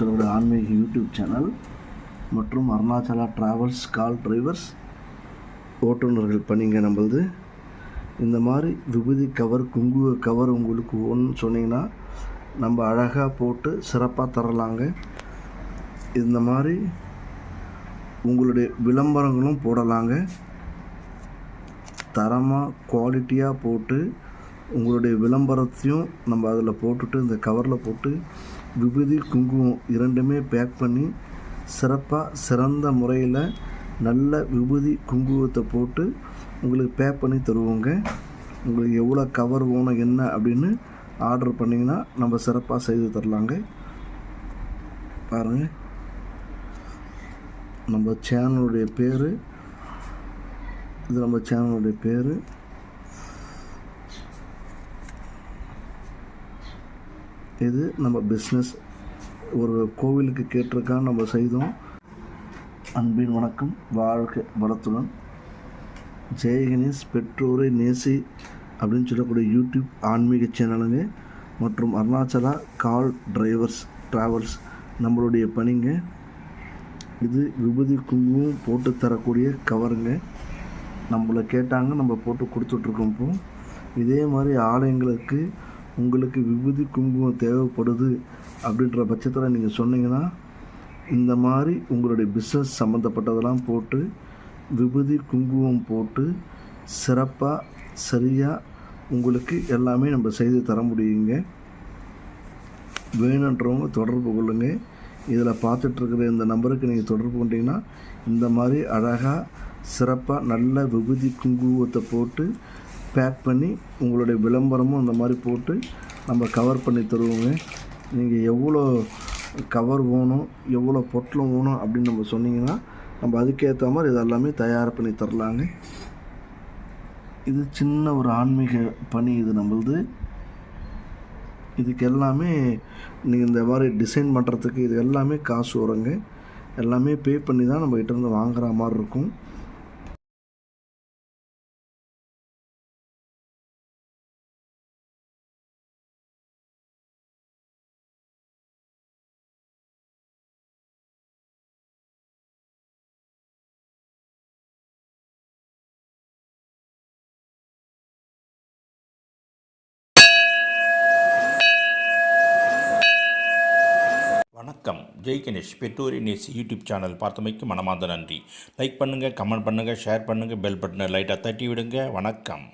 அருணாச்சலோட ஆன்மீக YouTube channel மற்றும் Arunachala travels கால் drivers ஓட்டுநர்கள் பணிங்க நம்மளது இந்த மாதிரி விபூதி கவர் குங்கும கவர் உங்களுக்கு ஒன்று சொன்னீங்கன்னா நம்ம அழகாக போட்டு சிறப்பாக தரலாங்க. இந்த மாதிரி உங்களுடைய விளம்பரங்களும் போடலாங்க. தரமாக குவாலிட்டியாக போட்டு உங்களுடைய விளம்பரத்தையும் நம்ம அதில் போட்டுட்டு இந்த கவரில் போட்டு விபூதி குங்குமம் இரண்டுமே பேக் பண்ணி சிறப்பாக சிறந்த முறையில் நல்ல விபூதி குங்குமத்தை போட்டு உங்களுக்கு பேக் பண்ணி தருவோங்க. உங்களுக்கு எவ்வளோ கவர் வேணும் என்ன அப்படின்னு ஆர்டர் பண்ணிங்கன்னா நம்ம சிறப்பாக செய்து தரலாங்க. பாருங்கள் நம்ம சேனலுடைய பேர் இது நம்ம சேனலுடைய பேர். இது நம்ம பிஸ்னஸ் ஒரு கோவிலுக்கு கேட்டிருக்கான் நம்ம செய்தோம். அன்பின் வணக்கம். வாழ்க வளத்துடன். ஜெயகணேஷ் பெற்றோரை நேசி அப்படின்னு சொல்லக்கூடிய யூடியூப் ஆன்மீக சேனலுங்க மற்றும் அருணாச்சலா கால் டிரைவர்ஸ் ட்ராவல்ஸ் நம்மளுடைய பணிங்க. இது விபூதி குங்குமம் போட்டு தரக்கூடிய கவருங்க நம்மளை கேட்டாங்க நம்ம போட்டு கொடுத்துட்ருக்கோம் இப்போ. இதே மாதிரி ஆலயங்களுக்கு உங்களுக்கு விபூதி குங்குமம் தேவைப்படுது அப்படின்ற பட்சத்தில் நீங்கள் சொன்னீங்கன்னா இந்த மாதிரி உங்களுடைய பிஸ்னஸ் சம்மந்தப்பட்டதெல்லாம் போட்டு விபூதி குங்குமம் போட்டு சிறப்பாக சரியாக உங்களுக்கு எல்லாமே நம்ம செய்து தர முடியுங்க. வேணுன்றவங்க தொடர்பு கொள்ளுங்கள் இதில் பார்த்துட்ருக்கிற இந்த நம்பருக்கு நீங்கள் தொடர்பு கொண்டீங்கன்னா இந்த மாதிரி அழகாக சிறப்பாக நல்ல விபூதி குங்குமத்தை போட்டு பேக் பண்ணி உங்களுடைய விளம்பரமும் அந்த மாதிரி போட்டு நம்ம கவர் பண்ணி தருவோங்க. நீங்கள் எவ்வளோ கவர் வேணும் எவ்வளோ பொட்டலம் வேணும் அப்படின்னு நம்ம சொன்னீங்கன்னா நம்ம அதுக்கேற்ற மாதிரி இதெல்லாமே தயார் பண்ணி தரலாங்க. இது சின்ன ஒரு ஆன்மீக பணி இது நம்மளது. இதுக்கு எல்லாமே நீங்கள் இந்த மாதிரி டிசைன் பண்ணுறதுக்கு இது எல்லாமே காசு வருங்க. எல்லாமே பே பண்ணி தான் நம்ம கிட்டேருந்து வாங்குற மாதிரி இருக்கும். வணக்கம். ஜெய் கணேஷ் பெற்றோர் நேஸ் யூடியூப் சேனல் பார்த்தமைக்கு மனமார்ந்த நன்றி. லைக் பண்ணுங்கள் கமெண்ட் பண்ணுங்கள் ஷேர் பண்ணுங்கள் பெல் பட்டனை லைட்டாக தட்டி விடுங்க வணக்கம்.